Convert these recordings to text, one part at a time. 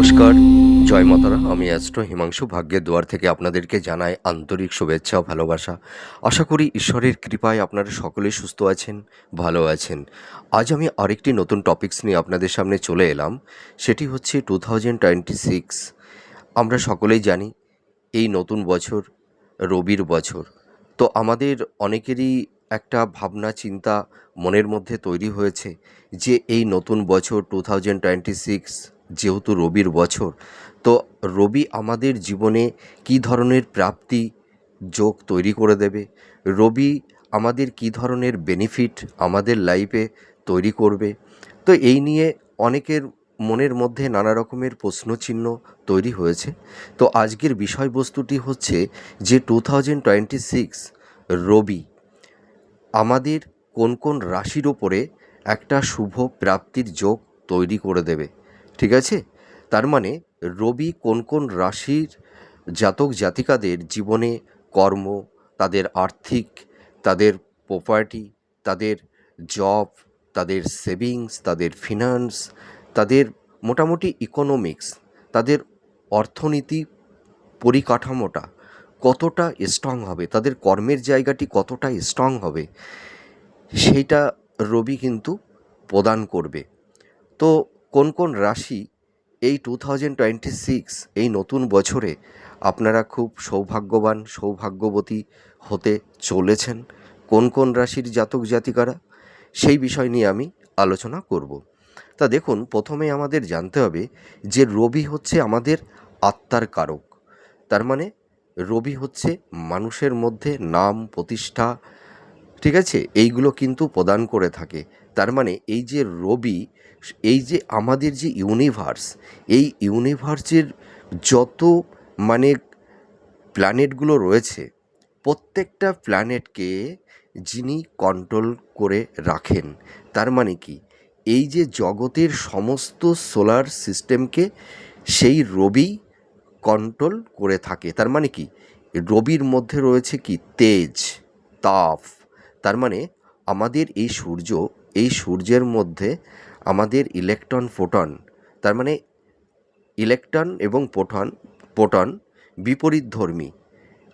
নমস্কার। জয় মাতারা, আমি অ্যাস্ট্রো হিমাংশু। ভাগ্যের দুয়ার থেকে আপনাদেরকে জানাই আন্তরিক শুভেচ্ছা ও ভালোবাসা। আশা করি ঈশ্বরের কৃপায় আপনারা সকলেই সুস্থ আছেন, ভালো আছেন। আজ আমি আরেকটি নতুন টপিকস নিয়ে আপনাদের সামনে চলে এলাম। সেটি হচ্ছে টু থাউজেন্ড টোয়েন্টি সিক্স আমরা সকলেই জানি, এই নতুন বছর রবির বছর। তো আমাদের অনেকেরই একটা ভাবনা, চিন্তা মনের মধ্যে তৈরি হয়েছে যে এই নতুন বছর টু থাউজেন্ড টোয়েন্টি সিক্স যেহেতু রবির বছর, তো রবি আমাদের জীবনে কী ধরনের প্রাপ্তি যোগ তৈরি করে দেবে? রবি আমাদের কী ধরনের বেনিফিট আমাদের লাইফে তৈরি করবে? তো এই নিয়ে অনেকের মনের মধ্যে নানা রকমের প্রশ্নচিহ্ন তৈরি হয়েছে। তো আজকের বিষয়বস্তুটি হচ্ছে যে টু থাউজেন্ড টোয়েন্টি সিক্স রবি আমাদের কোন কোন রাশির ওপরে একটা শুভ প্রাপ্তির যোগ তৈরি করে দেবে? ঠিক আছে? তার মানে রবি কোন কোন রাশির জাতক জাতিকাদের জীবনে কর্ম, তাদের আর্থিক, তাদের প্রপার্টি তাদের জব তাদের সেভিংস তাদের ফিনান্স তাদের মোটামুটি ইকোনমিক্স তাদের অর্থনীতি পরিকাঠামোটা কতটা স্ট্রং হবে, তাদের কর্মের জায়গাটি কতটা স্ট্রং হবে, সেইটা রবি কিন্তু প্রদান করবে। তো কোন কোন রাশি এই টু থাউজেন্ড টোয়েন্টি সিক্স এই নতুন বছরে আপনারা খুব সৌভাগ্যবান, সৌভাগ্যবতী হতে চলেছেন? কোন কোন রাশির জাতক জাতিকারা? সেই বিষয় নিয়ে আমি আলোচনা করব। তা দেখুন, প্রথমে আমাদের জানতে হবে যে রবি হচ্ছে আমাদের আত্মার কারক। তার মানে রবি হচ্ছে মানুষের মধ্যে নাম, প্রতিষ্ঠা, ঠিক আছে? এইগুলো কিন্তু প্রদান করে থাকে। তার মানে এই যে রবি, এই যে আমাদের যে ইউনিভার্স এই ইউনিভার্সের যত মানে প্ল্যানেটগুলো রয়েছে, প্রত্যেকটা প্ল্যানেটকে যিনি কন্ট্রোল করে রাখেন, তার মানে কি? এই যে জগতের সমস্ত সোলার সিস্টেমকে সেই রবি কন্ট্রোল করে থাকে, তার মানে কি? রবির মধ্যে রয়েছে কি? তেজ, তাপ, তার মানে আমাদের এই সূর্য এই সূর্যের মধ্যে আমাদের ইলেকট্রন, ফোটন, তার মানে ইলেকট্রন এবং পোটন পোটন বিপরীত ধর্মী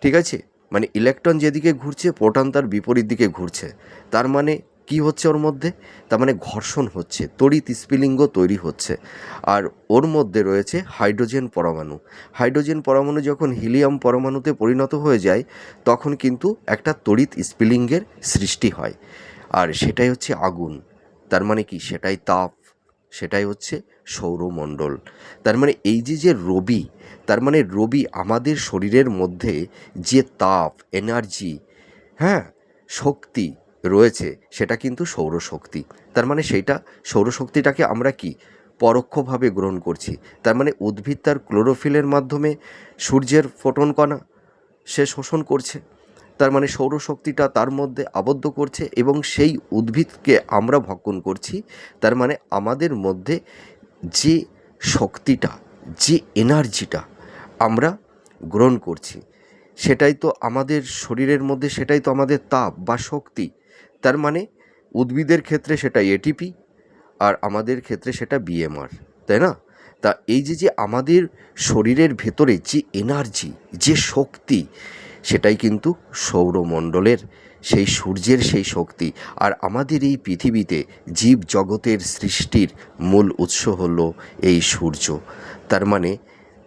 ঠিক আছে? মানে ইলেকট্রন যেদিকে ঘুরছে পোটন তার বিপরীত দিকে ঘুরছে। তার মানে কি হচ্ছে ওর মধ্যে? তার মানে ঘর্ষণ হচ্ছে, তড়িৎ স্ফুলিঙ্গ তৈরি হচ্ছে। আর ওর মধ্যে রয়েছে হাইড্রোজেন পরমাণু। হাইড্রোজেন পরমাণু যখন হিলিয়াম পরমাণুতে পরিণত হয়ে যায়, তখন কিন্তু একটা তড়িৎ স্ফুলিঙ্গের সৃষ্টি হয়। আর সেটাই হচ্ছে আগুন। তার মানে কি? সেটাই তাপ, সেটাই হচ্ছে সৌরমণ্ডল। তার মানে এই যে যে রবি, তার মানে রবি আমাদের শরীরের মধ্যে যে তাপ এনার্জি হ্যাঁ শক্তি রয়েছে, সেটা কিন্তু সৌরশক্তি। তার মানে সেইটা, সৌরশক্তিটাকে আমরা কি? পরোক্ষভাবে গ্রহণ করছি। তার মানে উদ্ভিদ তার ক্লোরোফিলের মাধ্যমে সূর্যের ফোটন কণা সে শোষণ করছে। তার মানে সৌরশক্তিটা তার মধ্যে আবদ্ধ করছে এবং সেই উদ্ভিদকে আমরা ভক্ষণ করছি। তার মানে আমাদের মধ্যে যে শক্তিটা, যে এনার্জিটা আমরা গ্রহণ করছি, সেটাই তো আমাদের শরীরের মধ্যে, সেটাই তো আমাদের তাপ বা শক্তি। তার মানে উদ্ভিদের ক্ষেত্রে সেটা এটিপি আর আমাদের ক্ষেত্রে সেটা বিএমআর তাই না? তা এই যে যে আমাদের শরীরের ভেতরে যে এনার্জি, যে শক্তি সেটাই কিন্তু সৌরমণ্ডলের সেই সূর্যের সেই শক্তি। আর আমাদের এই পৃথিবীতে জীব জগতের সৃষ্টির মূল উৎস হলো এই সূর্য। তার মানে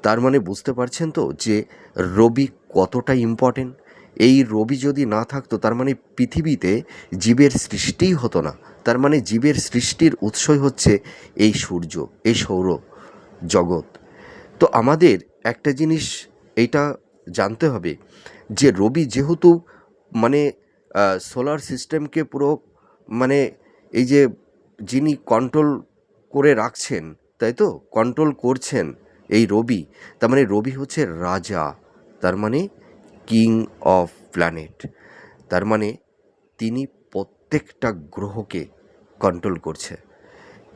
তার মানে বুঝতে পারছেন তো যে রবি কতটা ইম্পর্টেন্ট এই রবি যদি না থাকতো, তার মানে পৃথিবীতে জীবের সৃষ্টিই হতো না। তার মানে জীবের সৃষ্টির উৎসই হচ্ছে এই সূর্য, এই সৌর জগৎ। তো আমাদের একটা জিনিস, এইটা জানতে হবে। যে রবি যেহেতু মানে সোলার সিস্টেমকে পুরো মানে এই যে যিনি কন্ট্রোল করে রাখছেন, তাই তো? কন্ট্রোল করছেন এই রবি, তার মানে রবি হচ্ছে রাজা, তার মানে কিং অফ প্ল্যানেট তার মানে তিনি প্রত্যেকটা গ্রহকে কন্ট্রোল করছে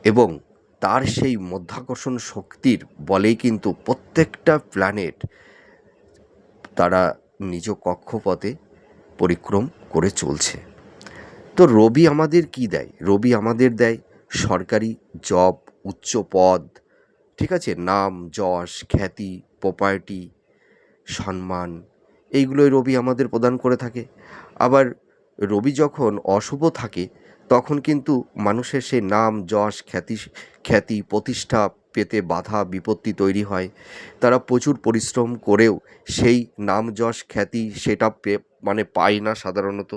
এবং তার সেই মধ্যাকর্ষণ শক্তির বলেই কিন্তু প্রত্যেকটা প্ল্যানেট তারা নিজ কক্ষপথে পরিক্রম করে চলছে। তো রবি আমাদের কি দেয়? রবি আমাদের দেয় সরকারি জব, উচ্চ পদ, ঠিক আছে? নাম, যশ, খ্যাতি প্রপার্টি সম্মান, এইগুলোই রবি আমাদের প্রদান করে থাকে। আবার রবি যখন অশুভ থাকে, তখন কিন্তু মানুষের সেই নাম, যশ, খ্যাতি খ্যাতি, প্রতিষ্ঠা পেতে বাধা, বিপত্তি তৈরি হয়। তারা প্রচুর পরিশ্রম করেও সেই নাম যশ খ্যাতি সেটা মানে পায় না সাধারণত।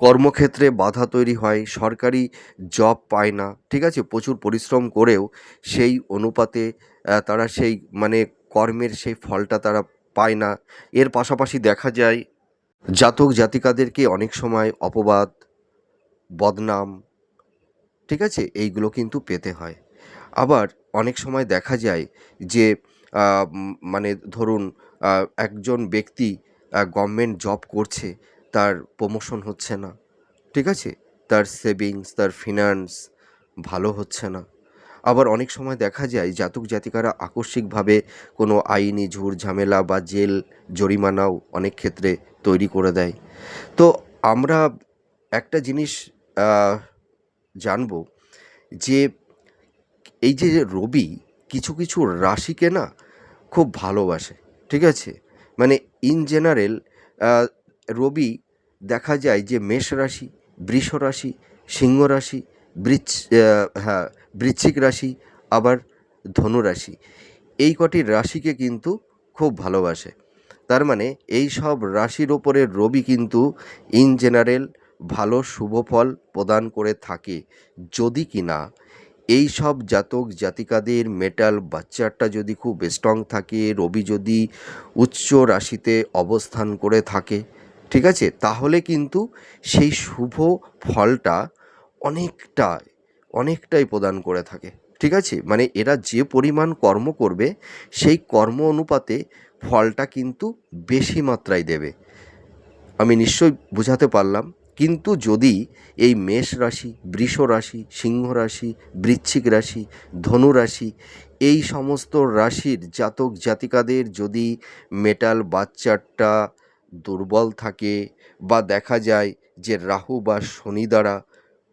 কর্মক্ষেত্রে বাধা তৈরি হয়, সরকারি জব পায় না, ঠিক আছে? প্রচুর পরিশ্রম করেও সেই অনুপাতে তারা সেই মানে কর্মের সেই ফলটা তারা পায় না। এর পাশাপাশি দেখা যায়, জাতক জাতিকাদেরকে অনেক সময় অপবাদ, বদনাম, ঠিক আছে? এইগুলো কিন্তু পেতে হয়। আবার অনেক সময় দেখা যায় যে মানে ধরুন একজন ব্যক্তি গভর্নমেন্ট জব করছে, তার প্রমোশন হচ্ছে না, ঠিক আছে? তার সেভিংস তার ফিনান্স ভালো হচ্ছে না। আবার অনেক সময় দেখা যায় জাতক জাতিকারা আকস্মিকভাবে কোনো আইনি ঝুর ঝামেলা বা জেল জরিমানাও অনেক ক্ষেত্রে তৈরি করে দেয়। তো আমরা একটা জিনিস জানব যে এই যে রবি কিছু কিছু রাশিকে না খুব ভালোবাসে, ঠিক আছে? মানে ইন জেনারেল রবি দেখা যায় যে মেষ রাশি, বৃষ রাশি, সিংহ রাশি বৃচ হ্যাঁ বৃশ্চিক রাশি, আবার ধনু রাশি। এই কটি রাশিকে কিন্তু খুব ভালোবাসে। তার মানে এই সব রাশির ওপরে রবি কিন্তু ইন জেনারেল ভালো শুভ ফল প্রদান করে থাকে। যদি কি না এই সব জাতক জাতিকাদের মেটাল বাচ্চাটা যদি খুব স্ট্রং থাকে, রবি যদি উচ্চ রাশিতে অবস্থান করে থাকে, ঠিক আছে? তাহলে কিন্তু সেই শুভ ফলটা অনেকটাই অনেকটাই প্রদান করে থাকে, ঠিক আছে? মানে এরা যে পরিমাণ কর্ম করবে, সেই কর্ম অনুপাতে ফলটা কিন্তু বেশি মাত্রায় দেবে। আমি নিশ্চয়ই বোঝাতে পারলাম। কিন্তু যদি এই মেষ রাশি, বৃষ রাশি, সিংহ রাশি, বৃশ্চিক রাশি, ধনু রাশি, এই সমস্ত রাশির জাতক জাতিকাদের যদি মেটাল বাচ্চারটা দুর্বল থাকে বা দেখা যায় যে রাহু বা শনি দ্বারা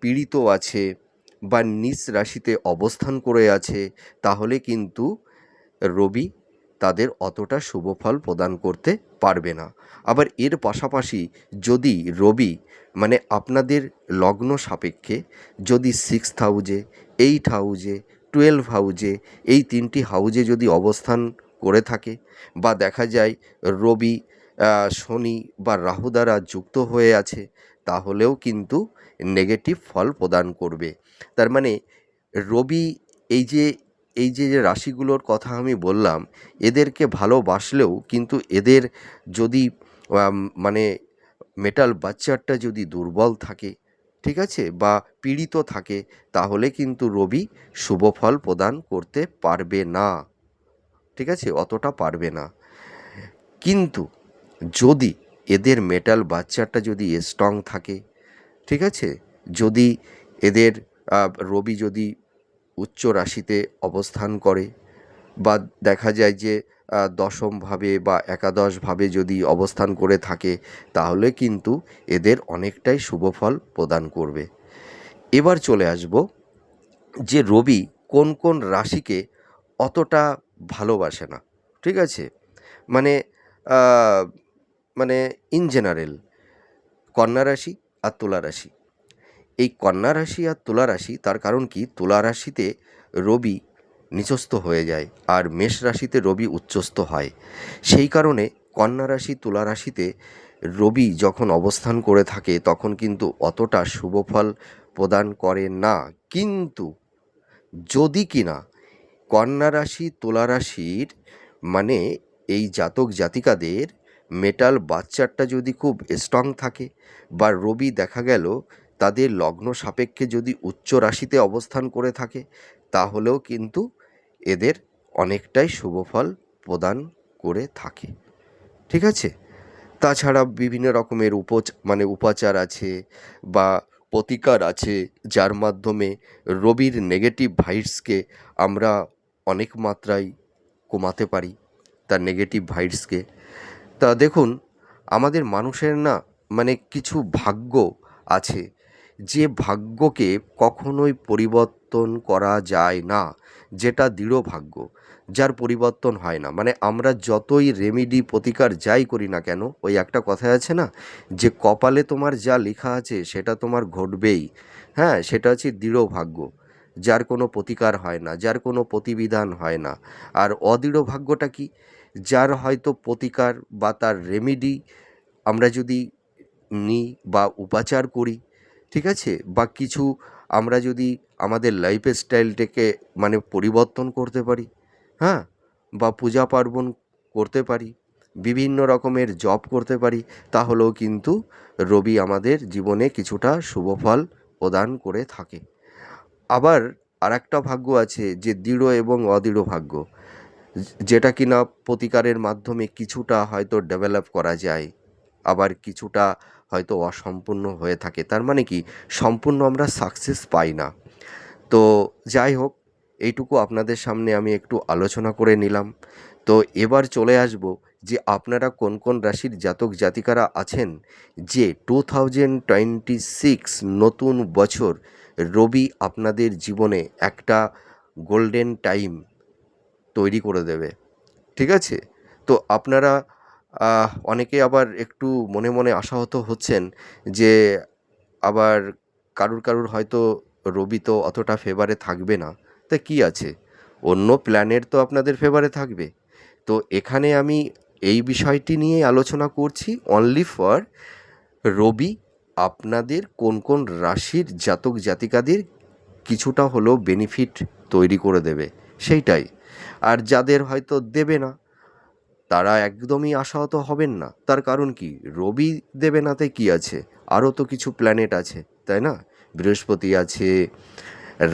পীড়িত আছে বা নিজ রাশিতে অবস্থান করে আছে, তাহলে কিন্তু রবি তাদের অতটা শুভ ফল প্রদান করতে পারবে না। আবার এর পাশাপাশি যদি রবি মানে আপনাদের লগ্ন সাপেক্ষে যদি সিক্স হাউজে এইট হাউজে টুয়েলভ হাউজে এই তিনটি হাউজে যদি অবস্থান করে থাকে বা দেখা যায় রবি শনি বা রাহু দ্বারা যুক্ত হয়ে আছে, তাহলেও কিন্তু নেগেটিভ ফল প্রদান করবে। তার মানে রবি এই যে এই যে যে রাশিগুলোর কথা আমি বললাম, এদেরকে ভালোবাসলেও কিন্তু এদের যদি মানে মেটাল বাচ্চারটা যদি দুর্বল থাকে, ঠিক আছে? বা পীড়িত থাকে, তাহলে কিন্তু রবি শুভ ফল প্রদান করতে পারবে না। ঠিক আছে? অতটা পারবে না। কিন্তু যদি এদের মেটাল বাচ্চাটা যদি স্ট্রং থাকে, ঠিক আছে? যদি এদের রবি যদি উচ্চ রাশিতে অবস্থান করে বা দেখা যায় যে দশমভাবে বা একাদশভাবে যদি অবস্থান করে থাকে, তাহলে কিন্তু এদের অনেকটাই শুভ ফল প্রদান করবে। এবার চলে আসব যে রবি কোন কোন রাশিকে অতটা ভালোবাসে না, ঠিক আছে? মানে মানে ইন জেনারেল কন্যা রাশি আর তুলা রাশি। এই কন্যা রাশি আর তুলা রাশি, তার কারণ কি? তুলা রাশিতে রবি নিচস্থ হয়ে যায় আর মেষ রাশিতে রবি উচ্চস্থ হয়। সেই কারণে কন্যা রাশি, তুলা রাশিতে রবি যখন অবস্থান করে থাকে, তখন কিন্তু অতটা শুভ ফল প্রদান করে না। কিন্তু যদি কিনা কন্যা রাশি, তুলা রাশির মানে এই জাতক জাতিকাদের মেটাল বাচ্চারটা যদি খুব স্ট্রং থাকে বা রবি দেখা গেল তাদের লগ্ন সাপেক্ষে যদি উচ্চ রাশিতে অবস্থান করে থাকে, তাহলেও কিন্তু এদের অনেকটাই শুভ ফল প্রদান করে থাকে। ঠিক আছে? তাছাড়া বিভিন্ন রকমের উপচ মানে উপাচার আছে বা প্রতিকার আছে, যার মাধ্যমে রবির নেগেটিভ ভাইবসকে আমরা অনেক মাত্রায় কমাতে পারি, তার নেগেটিভ ভাইবসকে তা দেখুন, আমাদের মানুষের না মানে কিছু ভাগ্য আছে, যে ভাগ্যকে কখনোই পরিবর্তন করা যায় না। যেটা দৃঢ় ভাগ্য যার পরিবর্তন হয় না। মানে আমরা যতই রেমিডি প্রতিকার যাই করি না কেন, ওই একটা কথা আছে না? যে কপালে তোমার যা লেখা আছে, সেটা তোমার ঘটবেই। হ্যাঁ সেটা হচ্ছে দৃঢ় ভাগ্য যার কোনো প্রতিকার হয় না, যার কোনো প্রতিবিধান হয় না। আর অদৃঢ় ভাগ্যটা কি? যার হয়তো প্রতিকার বা তার রেমিডি আমরা যদি নিই বা উপাচার করি, ঠিক আছে? বা কিছু আমরা যদি আমাদের লাইফ স্টাইলটাকে মানে পরিবর্তন করতে পারি হ্যাঁ? বা পূজা পার্বণ করতে পারি, বিভিন্ন রকমের জব করতে পারি, তাহলেও কিন্তু রবি আমাদের জীবনে কিছুটা শুভ ফল প্রদান করে থাকে। আবার আরেকটা ভাগ্য আছে যে দৃঢ় এবং অদৃঢ় ভাগ্য, যেটা কিনা প্রতিকারের মাধ্যমে কিছুটা হয়তো ডেভেলপ করা যায়, আবার কিছুটা হয়তো অসম্পূর্ণ হয়ে থাকে। তার মানে কি? সম্পূর্ণ আমরা সাকসেস পাই না। তো যাই হোক, এইটুকু আপনাদের সামনে আমি একটু আলোচনা করে নিলাম। তো এবার চলে আসব যে আপনারা কোন কোন রাশির জাতক জাতিকারা আছেন যে টু থাউজেন্ড টোয়েন্টি সিক্স নতুন বছর রবি আপনাদের জীবনে একটা গোল্ডেন টাইম তৈরি করে দেবে। ঠিক আছে? তো আপনারা অনেকে আবার একটু মনে মনে আশাহত হচ্ছেন যে আবার কারুর কারুর হয়তো রবি তো অতটা ফেভারে থাকবে না। তা কি আছে? অন্য প্ল্যানের তো আপনাদের ফেভারে থাকবে। তো এখানে আমি এই বিষয়টি নিয়ে আলোচনা করছি অনলি ফর রবি আপনাদের কোন কোন রাশির জাতক জাতিকাদের কিছুটা হলেও বেনিফিট তৈরি করে দেবে, সেইটাই। আর যাদের হয়তো দেবে না তারা একদমই আশাহত হবেন না। তার কারণ কি? রবি দেবে নাতে কি আছে? আরও তো কিছু প্ল্যানেট আছে, তাই না? বৃহস্পতি আছে,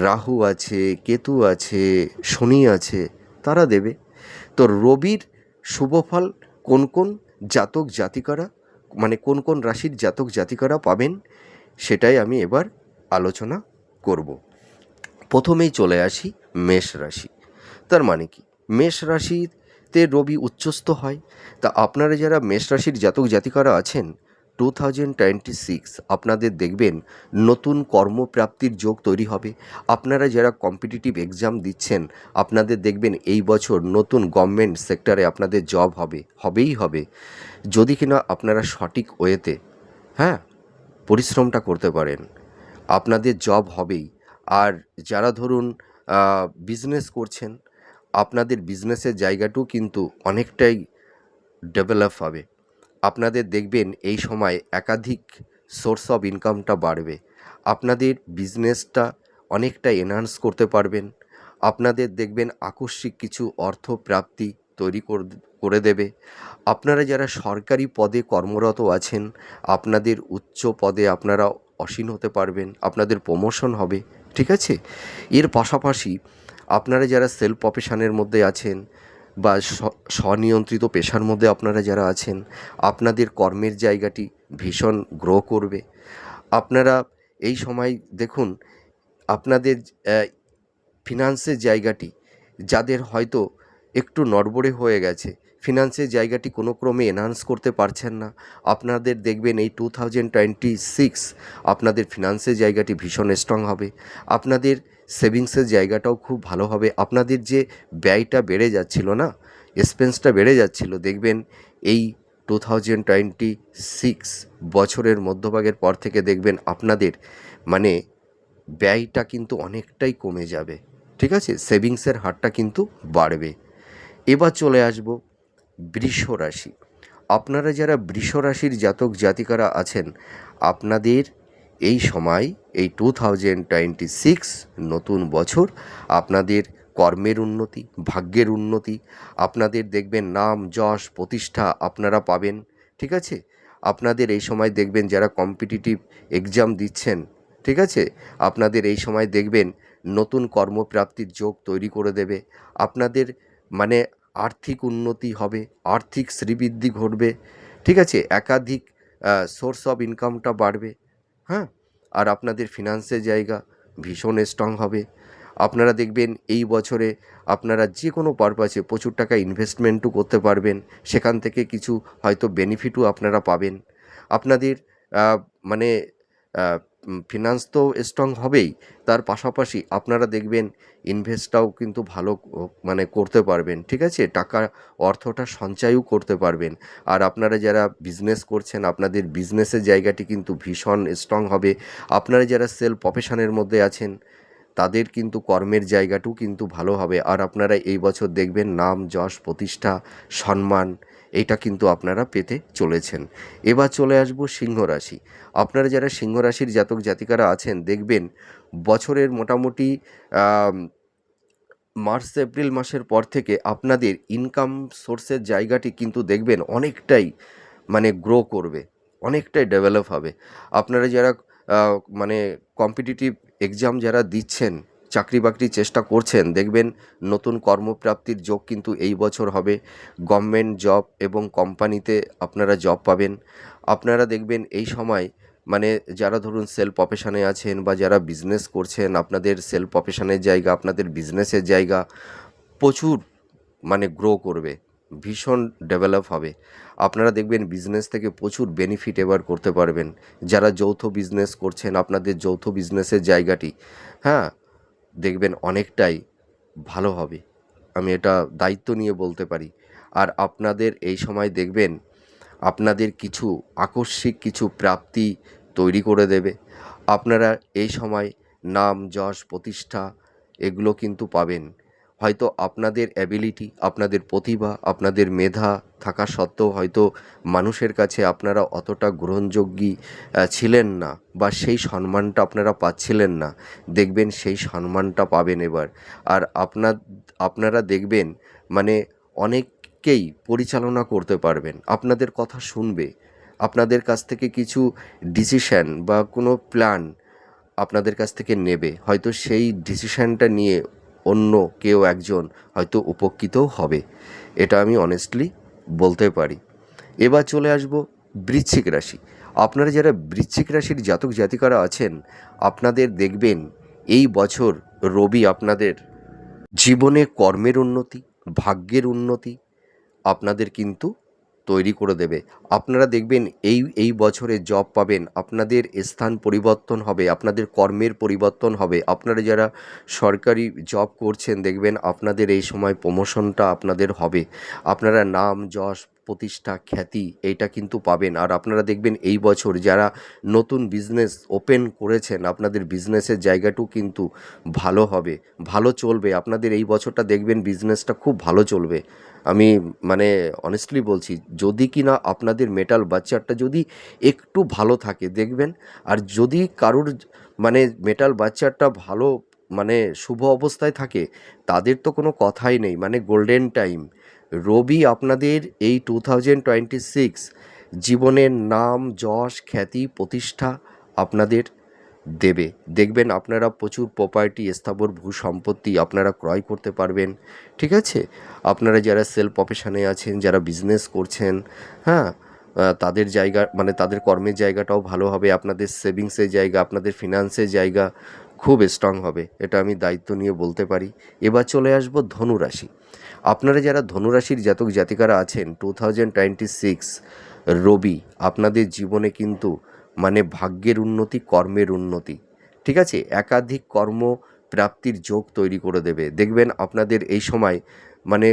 রাহু আছে, কেতু আছে, শনি আছে, তারা দেবে। তো রবির শুভফল কোন কোন জাতক জাতিকারা মানে কোন কোন রাশির জাতক জাতিকারা পাবেন, সেটাই আমি এবার আলোচনা করব। প্রথমেই চলে আসি মেষ রাশি। তার মানে কি? মেষ রাশিতে রবি উচ্চস্থ হয়। তা আপনারা যারা মেষ রাশির জাতক জাতিকারা আছেন টু থাউজেন্ড টোয়েন্টি সিক্স আপনাদের দেখবেন নতুন কর্মপ্রাপ্তির যোগ তৈরি হবে। আপনারা যারা কম্পিটিটিভ এক্সাম দিচ্ছেন, আপনাদের দেখবেন এই বছর নতুন গভর্নমেন্ট সেক্টরে আপনাদের জব হবে, হবেই হবে। যদি কিনা আপনারা সঠিক ওয়েতে হ্যাঁ পরিশ্রমটা করতে পারেন, আপনাদের জব হবেই। আর যারা ধরুন বিজনেস করছেন আপনাদের বিজনেসের জায়গাটাও কিন্তু অনেকটাই ডেভেলপ হবে। আপনাদের দেখবেন এই সময় একাধিক সোর্স অফ ইনকামটা বাড়বে। আপনাদের বিজনেসটা অনেকটা এনহান্স করতে পারবেন। আপনাদের দেখবেন আকস্মিক কিছু অর্থ প্রাপ্তি তৈরি কর- করে দেবে। আপনারা যারা সরকারি পদে কর্মরত আছেন, আপনাদের উচ্চ পদে আপনারা অসীন হতে পারবেন। আপনাদের প্রমোশন হবে, ঠিক আছে? এর পাশাপাশি আপনারা যারা সেলফ প্রফেশনের মধ্যে আছেন বা স্ব- স্বনিয়ন্ত্রিত পেশার মধ্যে আপনারা যারা আছেন, আপনাদের কর্মের জায়গাটি ভীষণ গ্রো করবে। আপনারা এই সময় দেখুন, আপনাদের ফিনান্সের জায়গাটি যাদের হয়তো একটু নড়বড়ে হয়ে গেছে ফিনান্সের জায়গাটি কোনো ক্রমে এনহান্স করতে পারছেন না, আপনাদের দেখবেন এই টু থাউজেন্ড টোয়েন্টি সিক্স আপনাদের ফিনান্সের জায়গাটি ভীষণ স্ট্রং হবে। আপনাদের সেভিংসের জায়গাটাও খুব ভালো হবে। আপনাদের যে ব্যয়টা বেড়ে যাচ্ছিল না এক্সপেন্সটা বেড়ে যাচ্ছিল, দেখবেন এই টু থাউজেন্ড টোয়েন্টি সিক্স বছরের মধ্যভাগের পর থেকে দেখবেন আপনাদের মানে ব্যয়টা কিন্তু অনেকটাই কমে যাবে। ঠিক আছে? সেভিংসের হারটা কিন্তু বাড়বে। এবার চলে আসব বৃষ রাশি। আপনারা যারা বৃষ রাশির জাতক জাতিকারা আছেন, আপনাদের এই সময়, এই টু থাউজেন্ড টোয়েন্টি সিক্স নতুন বছর আপনাদের কর্মের উন্নতি, ভাগ্যের উন্নতি, আপনাদের দেখবেন নাম, যশ, প্রতিষ্ঠা আপনারা পাবেন, ঠিক আছে? আপনাদের এই সময় দেখবেন যারা কম্পিটিটিভ এক্সাম দিচ্ছেন, ঠিক আছে? আপনাদের এই সময় দেখবেন নতুন কর্মপ্রাপ্তির যোগ তৈরি করে দেবে, আপনাদের মানে আর্থিক উন্নতি হবে, আর্থিক শ্রীবৃদ্ধি ঘটবে, ঠিক আছে? একাধিক সোর্স অফ ইনকামটা বাড়বে হ্যাঁ? আর আপনাদের ফিনান্সের জায়গা ভীষণ স্ট্রং হবে। আপনারা দেখবেন এই বছরে আপনারা যে কোনো পারপাসে প্রচুর টাকা ইনভেস্টমেন্টও করতে পারবেন। সেখান থেকে কিছু হয়তো বেনিফিটও আপনারা পাবেন। আপনাদের মানে ফিনান্স তো স্ট্রং হবেই। তার পাশাপাশি আপনারা দেখবেন ইনভেস্টটাও কিন্তু ভালো মানে করতে পারবেন, ঠিক আছে? টাকা অর্থটা সঞ্চয়ও করতে পারবেন। আর আপনারা যারা বিজনেস করছেন, আপনাদের বিজনেসের জায়গাটি কিন্তু ভীষণ স্ট্রং হবে। আপনারা যারা সেল প্রফেশনের মধ্যে আছেন, তাদের কিন্তু কর্মের জায়গাটাও কিন্তু ভালো হবে। আর আপনারা এই বছর দেখবেন নাম, যশ, প্রতিষ্ঠা, সম্মান এটা কিন্তু আপনারা পেতে চলেছেন। এবার চলে আসব সিংহ রাশি। আপনারা যারা সিংহ রাশির জাতক জাতিকারা আছেন, দেখবেন বছরের মোটামুটি মার্চ, এপ্রিল মাসের পর থেকে আপনাদের ইনকাম সোর্সের জায়গাটি কিন্তু দেখবেন অনেকটাই মানে গ্রো করবে, অনেকটাই ডেভেলপ হবে। আপনারা যারা মানে কম্পিটিটিভ এক্সাম যারা দিচ্ছেন চাকরি বাকরি চেষ্টা করছেন, দেখবেন নতুন কর্মপ্রাপ্তির যোগ কিন্তু এই বছর হবে। গভর্নমেন্ট জব এবং কোম্পানিতে আপনারা জব পাবেন। আপনারা দেখবেন এই সময় মানে যারা ধরুন সেল প্রফেশনে আছেন বা যারা বিজনেস করছেন, আপনাদের সেল প্রফেশনের জায়গা, আপনাদের বিজনেসের জায়গা প্রচুর মানে গ্রো করবে, ভীষণ ডেভেলপ হবে। আপনারা দেখবেন বিজনেস থেকে প্রচুর বেনিফিট এবার করতে পারবেন। যারা যৌথ বিজনেস করছেন, আপনাদের যৌথ বিজনেসের জায়গাটি হ্যাঁ? দেখবেন অনেকটাই ভালো হবে। আমি এটা দায়িত্ব নিয়ে বলতে পারি। আর আপনাদের এই সময় দেখবেন আপনাদের কিছু আকস্মিক কিছু প্রাপ্তি তৈরি করে দেবে। আপনারা এই সময় নাম, যশ, প্রতিষ্ঠা এগুলো কিন্তু পাবেন। হয়তো আপনাদের অ্যাবিলিটি আপনাদের প্রতিভা, আপনাদের মেধা থাকা সত্ত্বেও হয়তো মানুষের কাছে আপনারা অতটা গ্রহণযোগ্যী ছিলেন না বা সেই সম্মানটা আপনারা পাচ্ছিলেন না। দেখবেন সেই সম্মানটা পাবেন এবার। আর আপনার আপনারা দেখবেন মানে অনেককেই পরিচালনা করতে পারবেন। আপনাদের কথা শুনবে। আপনাদের কাছ থেকে কিছু ডিসিশন বা কোনো প্ল্যান আপনাদের কাছ থেকে নেবে। হয়তো সেই ডিসিশানটা নিয়ে অন্য কেউ একজন হয়তো উপকৃতও হবে। এটা আমি অনেস্টলি বলতে পারি। এবার চলে আসব বৃশ্চিক রাশি। আপনারা যারা বৃশ্চিক রাশির জাতক জাতিকারা আছেন, আপনাদের দেখবেন এই বছর রবি আপনাদের জীবনে কর্মের উন্নতি, ভাগ্যের উন্নতি, আপনাদের কিন্তু তৈরি করে দেবে। আপনারা দেখবেন এই এই বছরে জব পাবেন, আপনাদের স্থান পরিবর্তন হবে, আপনাদের কর্মের পরিবর্তন হবে। আপনারা যারা সরকারি জব করছেন, দেখবেন আপনাদের এই সময় প্রমোশনটা আপনাদের হবে। আপনারা নাম, যশ, প্রতিষ্ঠা, খ্যাতি, এইটা কিন্তু পাবেন। আর আপনারা দেখবেন এই বছর যারা নতুন বিজনেস ওপেন করেছেন, আপনাদের বিজনেসের জায়গাটাও কিন্তু ভালো হবে, ভালো চলবে। আপনাদের এই বছরটা দেখবেন বিজনেসটা খুব ভালো চলবে। আমি মানে অনেস্টলি বলছি, যদি কি না আপনাদের মেটাল বাচ্চারটা যদি একটু ভালো থাকে, দেখবেন, আর যদি কারোর মানে মেটাল বাচ্চারটা ভালো মানে শুভ অবস্থায় থাকে, তাদের তো কোনো কথাই নেই মানে গোল্ডেন টাইম রবি আপনাদের এই টু থাউজেন্ড টোয়েন্টি সিক্স জীবনের নাম, যশ, খ্যাতি, প্রতিষ্ঠা আপনাদের দেবে। দেখবেন আপনারা প্রচুর প্রপার্টি স্থাবর, ভূ সম্পত্তি আপনারা ক্রয় করতে পারবেন, ঠিক আছে? আপনারা যারা সেল প্রফেশনে আছেন, যারা বিজনেস করছেন হ্যাঁ? তাদের জায়গা মানে তাদের কর্মের জায়গাটাও ভালো হবে, আপনাদের সেভিংসের জায়গা, আপনাদের ফিনান্সের জায়গা খুব স্ট্রং হবে, এটা আমি দায়িত্ব নিয়ে বলতে পারি। এবার চলে আসব ধনুরাশি। আপনারা যারা ধনুরাশির জাতক জাতিকারা আছেন টু থাউজেন্ড টোয়েন্টি সিক্স রবি, আপনাদের জীবনে কিন্তু মানে ভাগ্যের উন্নতি, কর্মের উন্নতি। ঠিক আছে? একাধিক কর্ম প্রাপ্তির যোগ তৈরি করে দেবে। দেখবেন আপনাদের এই সময় মানে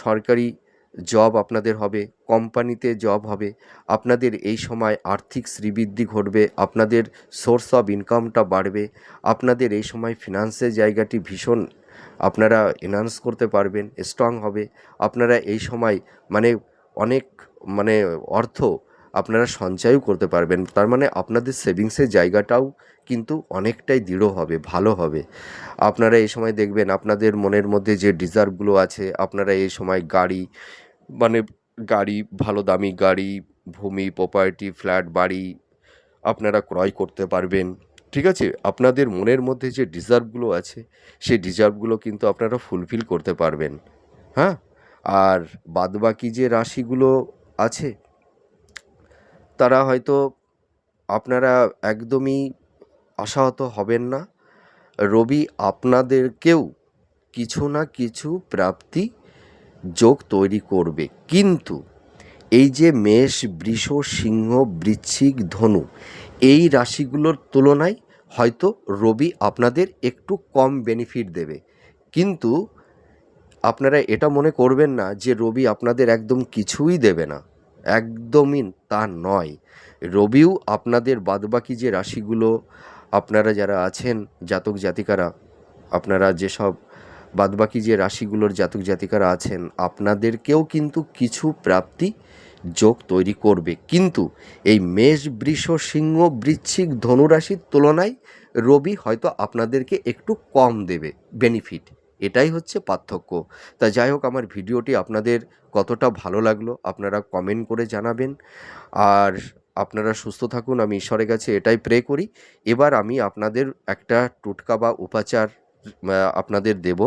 সরকারি জব আপনাদের হবে, কোম্পানিতে জব হবে, আপনাদের এই সময় আর্থিক শ্রীবৃদ্ধি ঘটবে, আপনাদের সোর্স অফ ইনকামটা বাড়বে, আপনাদের এই সময় ফিনান্সের জায়গাটি ভীষণ আপনারা এনহান্স করতে পারবেন স্ট্রং হবে। আপনারা এই সময় মানে অনেক মানে অর্থ আপনারা সঞ্চয়ও করতে পারবেন। তার মানে আপনাদের সেভিংসের জায়গাটাও কিন্তু অনেকটাই দৃঢ় হবে, ভালো হবে। আপনারা এই সময় দেখবেন আপনাদের মনের মধ্যে যে ডিজার্ভগুলো আছে, আপনারা এই সময় গাড়ি মানে গাড়ি, ভালো দামি গাড়ি, ভূমি প্রপার্টি ফ্ল্যাট বাড়ি আপনারা ক্রয় করতে পারবেন। ঠিক আছে? আপনাদের মনের মধ্যে যে ডিজার্ভগুলো আছে, সেই ডিজার্ভগুলো কিন্তু আপনারা ফুলফিল করতে পারবেন। হ্যাঁ? আর বাদবাকি যে রাশিগুলো আছে তারা হয়তো আপনারা একদমই আশাহত হবেন না। রবি, আপনাদেরকেও কিছু না কিছু প্রাপ্তি যোগ তৈরি করবে। কিন্তু এই যে মেষ, বৃষ, সিংহ, বৃশ্চিক, ধনু, এই রাশিগুলোর তুলনায় হয়তো রবি আপনাদের একটু কম বেনিফিট দেবে। কিন্তু আপনারা এটা মনে করবেন না যে রবি আপনাদের একদম কিছুই দেবে না। একদমই তা নয়। রবিও আপনাদের বাদবাকি যে রাশিগুলো, আপনারা যারা আছেন, জাতক জাতিকারা, আপনারা যেসব বাদবাকি যে রাশিগুলোর জাতক জাতিকারা আছেন, আপনাদেরকেও কিন্তু কিছু প্রাপ্তি যোগ তৈরি করবে। কিন্তু এই মেষ, বৃষ, সিংহ, বৃশ্চিক ধনুরাশির তুলনায় রবি হয়তো আপনাদেরকে একটু কম দেবে বেনিফিট এটাই হচ্ছে পার্থক্য। তা যাই হোক, আমার ভিডিওটি আপনাদের কতটা ভালো লাগল আপনারা কমেন্ট করে জানাবেন। আর আপনারা সুস্থ থাকুন, আমি ঈশ্বরের কাছে এটাই প্রে করি। এবার আমি আপনাদের একটা টোটকা বা উপাচার আপনাদের দেব।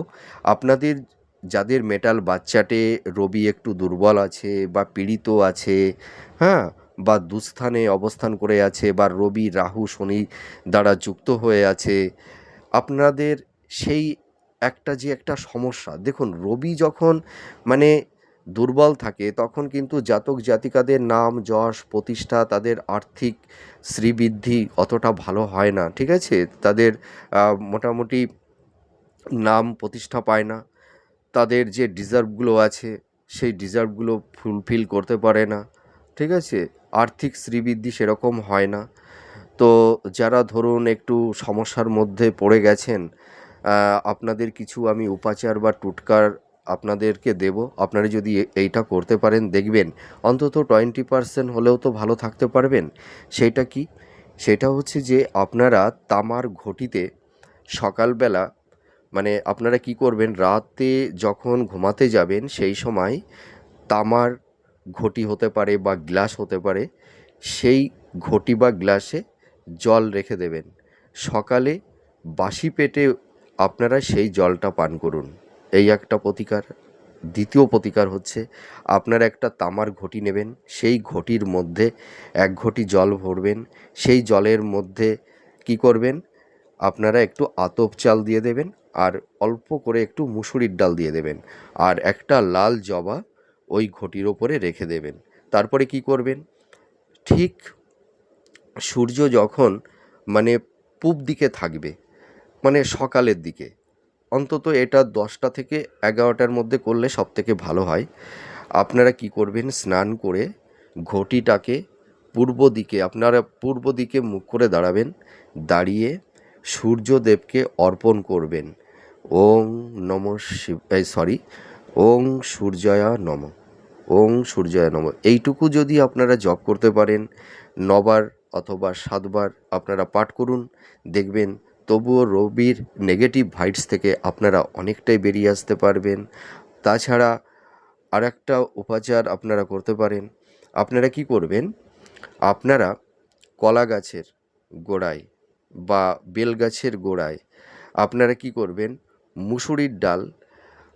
আপনাদের যাদের মেটাল বাচ্চাটে রবি একটু দুর্বল আছে বা পীড়িত আছে হ্যাঁ বা দুস্থানে অবস্থান করে আছে, বা রবি রাহু শনি দ্বারা যুক্ত হয়ে আছে, আপনাদের সেই একটা যে একটা সমস্যা। দেখুন, রবি যখন মানে দুর্বল থাকে, তখন কিন্তু জাতক জাতিকাদের নাম, যশ, প্রতিষ্ঠা, তাদের আর্থিক শ্রীবৃদ্ধি অতটা ভালো হয় না, ঠিক আছে? তাদের মোটামুটি নাম প্রতিষ্ঠা পায় না। তাদের যে ডিজার্ভগুলো আছে, সেই ডিজার্ভগুলো ফুলফিল করতে পারে না, ঠিক আছে? আর্থিক শ্রীবৃদ্ধি সেরকম হয় না। তো যারা ধরুন একটু সমস্যার মধ্যে পড়ে গেছেন আপনাদের কিছু আমি উপাচার বা টুটকার আপনাদেরকে দেব। আপনারা যদি এইটা করতে পারেন, দেখবেন অন্তত টোয়েন্টি পারসেন্ট হলেও তো ভালো থাকতে পারবেন। সেটা কি? সেটা হচ্ছে যে আপনারা তামার ঘটিতে সকালবেলা মানে আপনারা কি করবেন, রাতে যখন ঘুমাতে যাবেন, সেই সময় তামার ঘটি হতে পারে বা গ্লাস হতে পারে, সেই ঘটি বা গ্লাসে জল রেখে দেবেন। সকালে বাসি পেটে আপনারা সেই জলটা পান করুন। এই একটা প্রতিকার। দ্বিতীয় প্রতিকার হচ্ছে, আপনারা একটা তামার ঘটি নেবেন, সেই ঘটির মধ্যে এক ঘটি জল ভরবেন, সেই জলের মধ্যে কি করবেন? আপনারা একটু আতপ চাল দিয়ে দেবেন আর অল্প করে একটু মুসুরির ডাল দিয়ে দেবেন আর একটা লাল জবা ওই ঘটির ওপরে রেখে দেবেন। তারপরে কি করবেন? ঠিক সূর্য যখন মানে পূব দিকে থাকবে মানে সকালের দিকে। অন্তত এটা দশটা থেকে এগারোটার মধ্যে করলে সব থেকে ভালো হয়। আপনারা কি করবেন? স্নান করে ঘটিটাকে পূর্ব দিকে, আপনারা পূর্ব দিকে মুখ করে দাঁড়াবেন। দাঁড়িয়ে সূর্যদেবকে অর্পণ করবেন। ওং নম শিব সরি, ওং সূর্যয়া নম, ওং সূর্যয়া নম। এইটুকু যদি আপনারা জপ করতে পারেন, নবার অথবা সাতবার আপনারা পাঠ করুন, দেখবেন তবুও রবির নেগেটিভ ভাইটস থেকে আপনারা অনেকটাই বেরিয়ে আসতে পারবেন। তাছাড়া আর একটা উপাচার আপনারা করতে পারেন। আপনারা কি করবেন? আপনারা কলা গাছের গোড়ায় বা বেল গাছের গোড়ায় আপনারা কি করবেন? মুসুরির ডাল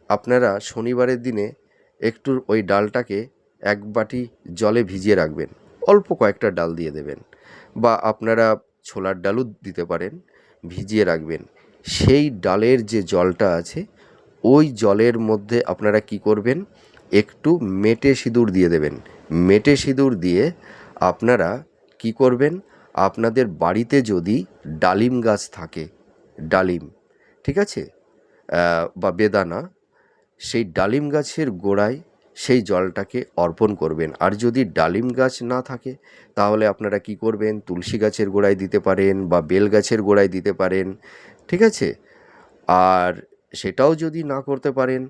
আপনারা শনিবারের দিনে একটু ওই ডালটাকে এক বাটি জলে ভিজিয়ে রাখবেন। অল্প কয়েকটা ডাল দিয়ে দেবেন বা আপনারা ছোলার ডালও দিতে পারেন। ভিজিয়ে রাখবেন। সেই ডালের যে জলটা আছে, ওই জলের মধ্যে আপনারা কি করবেন? একটু মেটে সিঁদুর দিয়ে দেবেন। মেটে সিঁদুর দিয়ে আপনারা কি করবেন? আপনাদের বাড়িতে যদি ডালিম গাছ থাকে, ডালিম, ঠিক আছে? বা বেদানা, সেই ডালিম গাছের গোড়ায় সেই জলটাকে অর্পণ করবেন। আর যদি ডালিম গাছ না থাকে, তাহলে আপনারা কি করবেন? তুলসী গাছের গোড়ায় দিতে পারেন বা বেল গাছের গোড়ায় দিতে পারেন, ঠিক আছে? আর সেটাও যদি না করতে পারেন,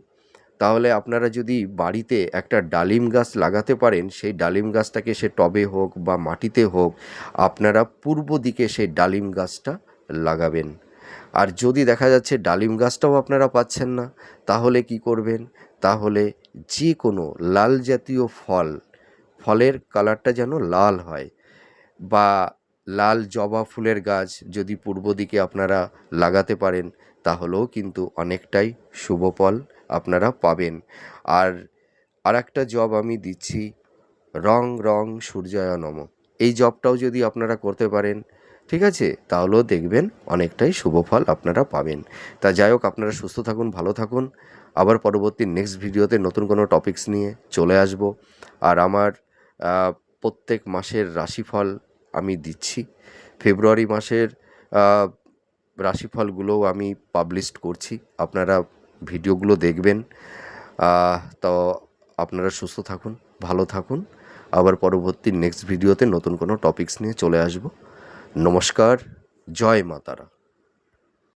তাহলে আপনারা যদি বাড়িতে একটা ডালিম গাছ লাগাতে পারেন, সেই ডালিম গাছটাকে সে টবে হোক বা মাটিতে হোক, আপনারা পূর্ব দিকে সেই ডালিম গাছটা লাগাবেন। আর যদি দেখা যাচ্ছে ডালিম গাছটাও আপনারা পাচ্ছেন না, তাহলে কি করবেন? তাহলে যে কোনো লাল জাতীয় ফল, ফলের কালারটা যেন লাল হয় বা লাল জবা ফুলের গাছ যদি পূর্ব দিকে আপনারা লাগাতে পারেন, তাহলেও কিন্তু অনেকটাই শুভ ফল আপনারা পাবেন। আর আর একটা জব আমি দিচ্ছি, রং রং সূর্যায় নম। এই জবটাও যদি আপনারা করতে পারেন ঠিক আছে? তাহলেও দেখবেন অনেকটাই শুভ ফল আপনারা পাবেন। তা যাই হোক, আপনারা সুস্থ থাকুন, ভালো থাকুন। আবার পরবর্তী নেক্সট ভিডিওতে নতুন কোনো টপিকস নিয়ে চলে আসব। আর আমার প্রত্যেক মাসের রাশিফল আমি দিচ্ছি। ফেব্রুয়ারি মাসের রাশিফলগুলোও আমি পাবলিশ করছি। আপনারা ভিডিওগুলো দেখবেন। তো আপনারা সুস্থ থাকুন, ভালো থাকুন। আবার পরবর্তী নেক্সট ভিডিওতে নতুন কোনো টপিকস নিয়ে চলে আসব। নমস্কার জয় মাতারা